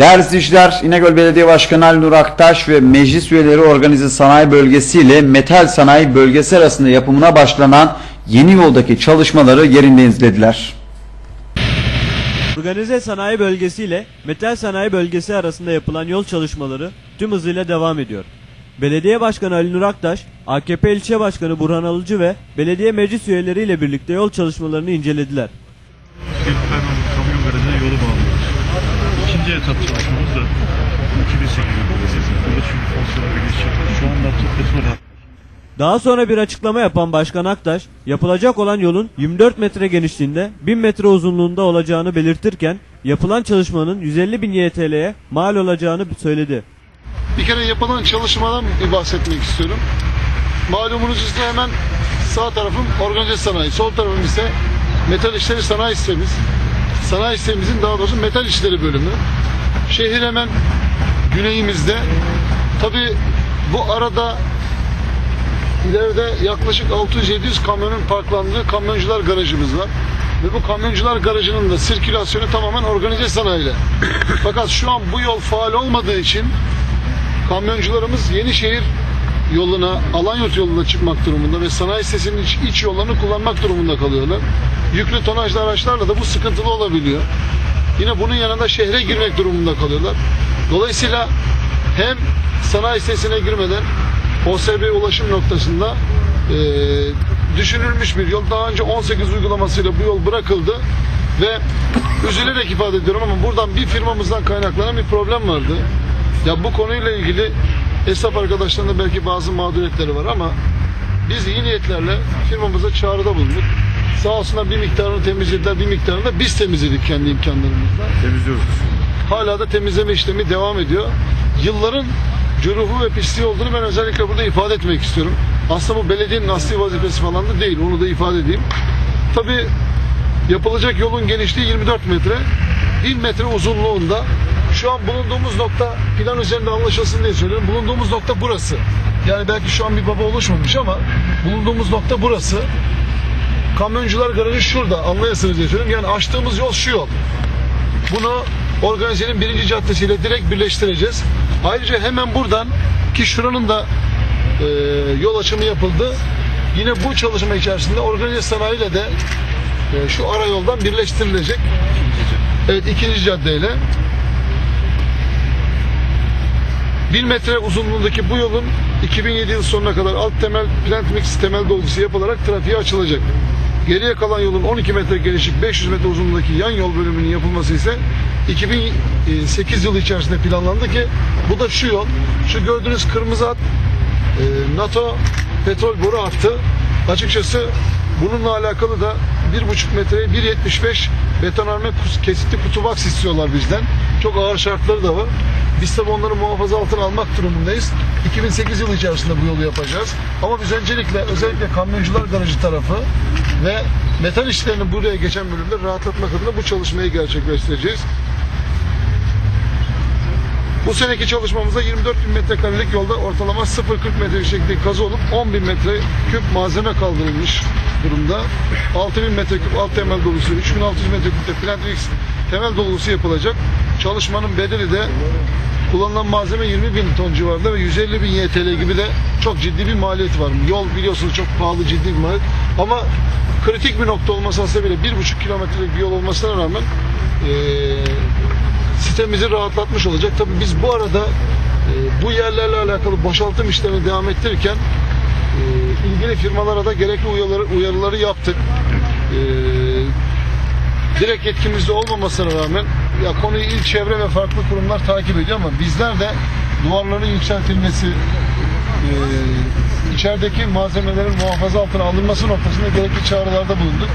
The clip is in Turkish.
Değerli izleyiciler, İnegöl Belediye Başkanı Ali Nur Aktaş ve meclis üyeleri organize sanayi bölgesi ile metal sanayi bölgesi arasında yapımına başlanan yeni yoldaki çalışmaları yerinde izlediler. Organize sanayi bölgesi ile metal sanayi bölgesi arasında yapılan yol çalışmaları tüm hızıyla devam ediyor. Belediye Başkanı Ali Nur Aktaş, AKP ilçe başkanı Burhan Alıcı ve belediye meclis üyeleriyle birlikte yol çalışmalarını incelediler. yolu bağlıyoruz. İkinci etap çalışmamız da 2008 yılında. Burada çünkü fonksiyonel bir geçiş yapıyoruz. Şu anda Daha sonra bir açıklama yapan Başkan Aktaş, yapılacak olan yolun 24 metre genişliğinde 1000 metre uzunluğunda olacağını belirtirken, yapılan çalışmanın 150 bin YTL'ye mal olacağını söyledi. Bir kere yapılan çalışmadan bir bahsetmek istiyorum. Malumunuz işte hemen sağ tarafım organize sanayi, sol tarafım ise metal işleri sanayi sitemiz. Sanayi sitemizin daha doğrusu metal işleri bölümü. Şehir hemen güneyimizde. Tabi bu arada ileride yaklaşık 600-700 kamyonun parklandığı kamyoncular garajımız var. Ve bu kamyoncular garajının da sirkülasyonu tamamen organize sanayiyle. Fakat şu an bu yol faal olmadığı için kamyoncularımız Yenişehir yoluna, Alanyurt yoluna çıkmak durumunda ve sanayi sitesinin iç, iç yollarını kullanmak durumunda kalıyorlar. Yüklü tonajlı araçlarla da bu sıkıntılı olabiliyor. Yine bunun yanında şehre girmek durumunda kalıyorlar. Dolayısıyla hem sanayi sitesine girmeden OSB ulaşım noktasında eee, düşünülmüş bir yol. Daha önce 18 uygulamasıyla bu yol bırakıldı ve üzülerek ifade ediyorum ama buradan bir firmamızdan kaynaklanan bir problem vardı. Ya bu konuyla ilgili esnaf arkadaşlarında belki bazı mağduriyetleri var ama biz iyi niyetlerle firmamıza çağrıda bulunduk. Sağ olsunlar bir miktarını temizlediler, bir miktarını da biz temizledik kendi imkanlarımızla. temizliyoruz. Hala da temizleme işlemi devam ediyor. Yılların cüruhu ve pisliği olduğunu ben özellikle burada ifade etmek istiyorum. Aslında bu belediyenin asli vazifesi falan da değil. Onu da ifade edeyim. Tabii yapılacak yolun genişliği 24 metre. 1000 metre uzunluğunda. Şu an bulunduğumuz nokta plan üzerinde anlaşılsın diye söylüyorum. Bulunduğumuz nokta burası. Yani belki şu an bir baba oluşmamış ama bulunduğumuz nokta burası. Kamyoncular garajı şurada anlayasınız diye söylüyorum. Yani açtığımız yol şu yol. Bunu organizenin birinci caddesiyle direkt birleştireceğiz. Ayrıca hemen buradan ki şuranın da e, yol açımı yapıldı. Yine bu çalışma içerisinde organize sanayiyle de e, şu ara yoldan birleştirilecek. Evet ikinci caddeyle. 1 metre uzunluğundaki bu yolun 2007 yıl sonuna kadar alt temel plant mix temel dolgusu yapılarak trafiğe açılacak. Geriye kalan yolun 12 metre genişlik 500 metre uzunluğundaki yan yol bölümünün yapılması ise 2008 yılı içerisinde planlandı ki bu da şu yol. Şu gördüğünüz kırmızı hat e, NATO petrol boru hattı. Açıkçası bununla alakalı da 1,5 metreye 1.75 betonarme kesitli kutu box istiyorlar bizden. Çok ağır şartları da var. Biz tabi onları muhafaza altına almak durumundayız. 2008 yılı içerisinde bu yolu yapacağız. Ama biz öncelikle özellikle kamyoncular garajı tarafı ve metal işlerini buraya geçen bölümde rahatlatmak adına bu çalışmayı gerçekleştireceğiz. Bu seneki çalışmamızda 24 bin metrekarelik yolda ortalama 0.40 metre yüksekliği kazı olup 10 bin metre küp malzeme kaldırılmış durumda. 6 bin metre küp alt temel dolusu, 3600 metre küp de plant mix temel dolusu yapılacak. Çalışmanın bedeli de kullanılan malzeme 20 bin ton civarında ve 150 bin YTL gibi de çok ciddi bir maliyet var. Yol biliyorsunuz çok pahalı ciddi bir maliyet. Ama kritik bir nokta olması hasebiyle 1,5 kilometrelik bir yol olmasına rağmen eee sitemizi rahatlatmış olacak. Tabii biz bu arada e, bu yerlerle alakalı boşaltım işlerini devam ettirirken e, ilgili firmalara da gerekli uyarıları, uyarıları yaptık. E, direkt yetkimizde olmamasına rağmen ya konuyu il çevre ve farklı kurumlar takip ediyor ama bizler de duvarların yükseltilmesi e, içerideki malzemelerin muhafaza altına alınması noktasında gerekli çağrılarda bulunduk.